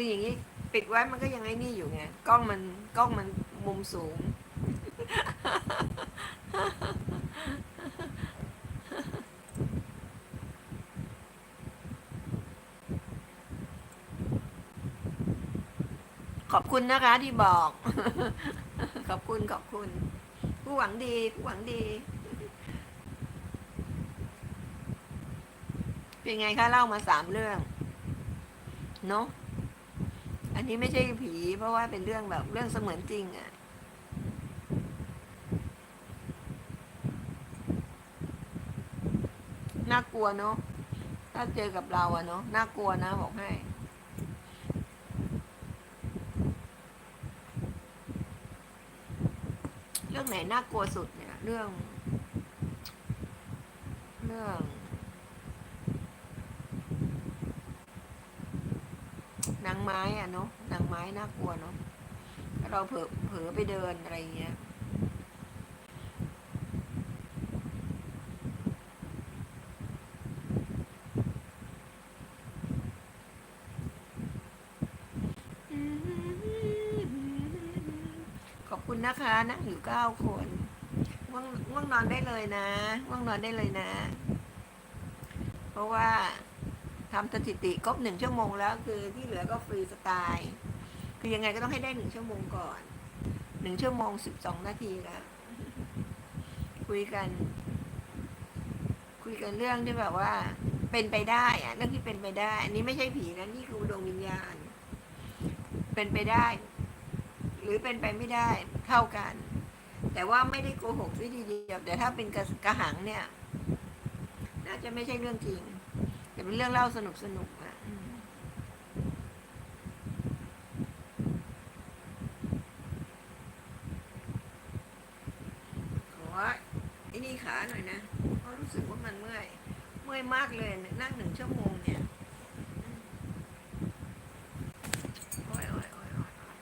คืออย่างนี้ปิดไว้มันก็ยังไอ้นี่อยู่ไงกล้องมันกล้องมันมุมสูง ขอบคุณนะคะที่บอก ขอบคุณขอบคุณ ผู้หวังดีผู้หวังดี เป็นไงคะเล่ามาสามเรื่อง เนาะ อันนี้ไม่ใช่ผี เพราะว่าเป็นเรื่องแบบเรื่องเสมือนจริงอะ่ะน่ากลัวเนาะถ้าเจอกับเราอะเนาะน่ากลัวนะบอกให้เรื่องไหนน่ากลัวสุดเนี่ย เรื่อง เรื่อง นางไม้อะเนาะนางไม้น่ากลัวเนาะเราเผลอเผลอไปเดินอะไรเงี้ยขอบคุณนะคะนั่งอยู่เก้าคนง่วงง่วงนอนได้เลยนะง่วงนอนได้เลยนะ เพราะว่า ทำสถิติครบหนึ่งชั่วโมงแล้วคือที่เหลือก็ฟรีสไตล์ คือยังไงก็ต้องให้ได้หนึ่งชั่วโมงก่อนหนึ่งชั่วโมงสิบสองนาทีแล้วคุยกัน คุยกันเรื่องที่แบบว่า เป็นไปได้อะเรื่องที่เป็นไปได้ อันนี้ไม่ใช่ผีนะนี่คือดวงวิญญาณ เป็นไปได้ หรือเป็นไปไม่ได้เท่ากัน แต่ว่าไม่ได้โกหกวิธีเดียวแต่ถ้าเป็นกระกระหังเนี่ย น่าจะไม่ใช่เรื่องจริง เป็นเรื่องเล่าสนุกสนุกอะขอไอ้นี่ขาหน่อยนะเพราะรู้สึกว่ามันเมื่อย เมื่อยมากเลยนั่งหนึ่งชั่วโมงเนี่ยอืมโอ้ยโอ้ยโอ้ยโอ้ย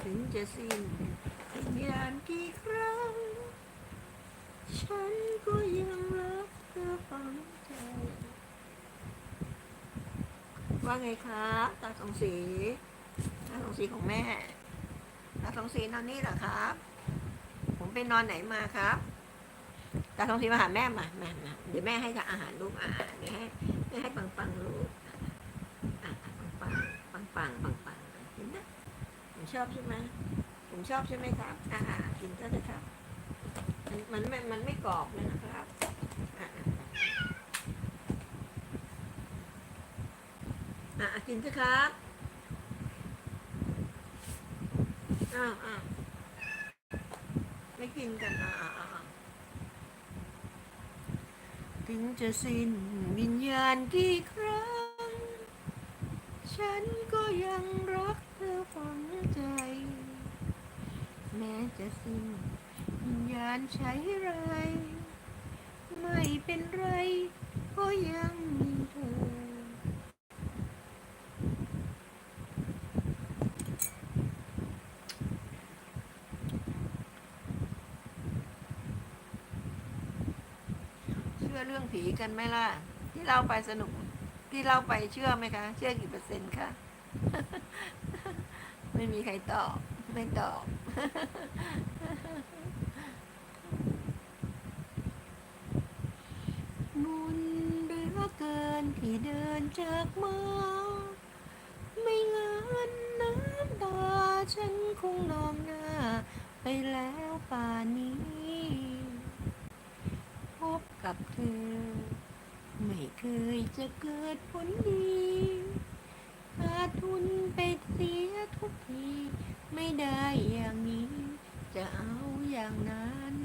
ถึงจะสิ้นยานกี่ครั้ง ฉันก็ยังรักเธอฝังใจ ว่าไงครับตาสองสีตาสองสีของแม่ตาสองสีนอนนี่เหรอครับ ผมไปนอนไหนมาครับตาสองสีมาหาแม่มาแม่มาเดี๋ยวแม่ให้อาหารลูกอ่าเดี๋ยวให้แม่ให้ปังปังลูกอะปังปังปังปังปังปังเห็นไหมผมชอบใช่ไหมผมชอบใช่ไหมครับอ่ากินก็ได้ครับ มันมันมันไม่กรอบเลยนะครับอะ อะกินสิครับ อ้าวอ้าวไม่กินกันอะอะอะอะถึงจะสิ้นวิญญาณกี่ครั้ง ฉันก็ยังรักเธอฝังใจ แม้จะสิ้นวิญญาณใช้ไร ไม่เป็นไรก็ยังมีเธอ เชื่อเรื่องผีกันไหมล่ะ ที่เราไปสนุก ที่เราไปเชื่อไหมคะ เชื่อกี่เปอร์เซ็นต์คะไม่มีใครตอบ ไม่ตอบ บุญเหลือเกินที่เดินจากมาไม่งั้นน้ำตาฉันคงนองหน้า ไปแล้วป่านนี้ กับเธอ ไม่เคยจะเกิดผลดีขาดทุนไปเสียทุกที ไม่ได้อย่างนี้ จะเอาอย่างนั้น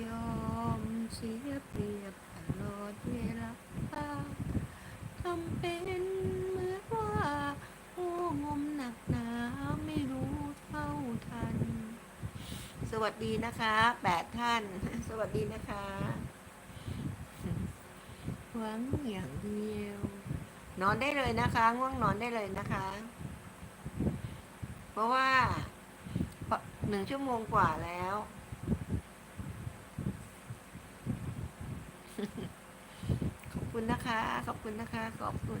ยอมเสียเปรียบตลอดเวลาทำเป็นเหมือนว่าโอ้งมหนักหนาไม่รู้เท่าทัน ส วัสดีนะคะแปดท่าน สวัสดีนะคะหวังอย่างเดียว นอนได้เลยนะคะง่วงนอนได้เลยนะคะ เพราะว่าหนึ่งชั่วโมงกว่าแล้วขอบคุณนะคะ ขอบคุณนะคะ ขอบคุณ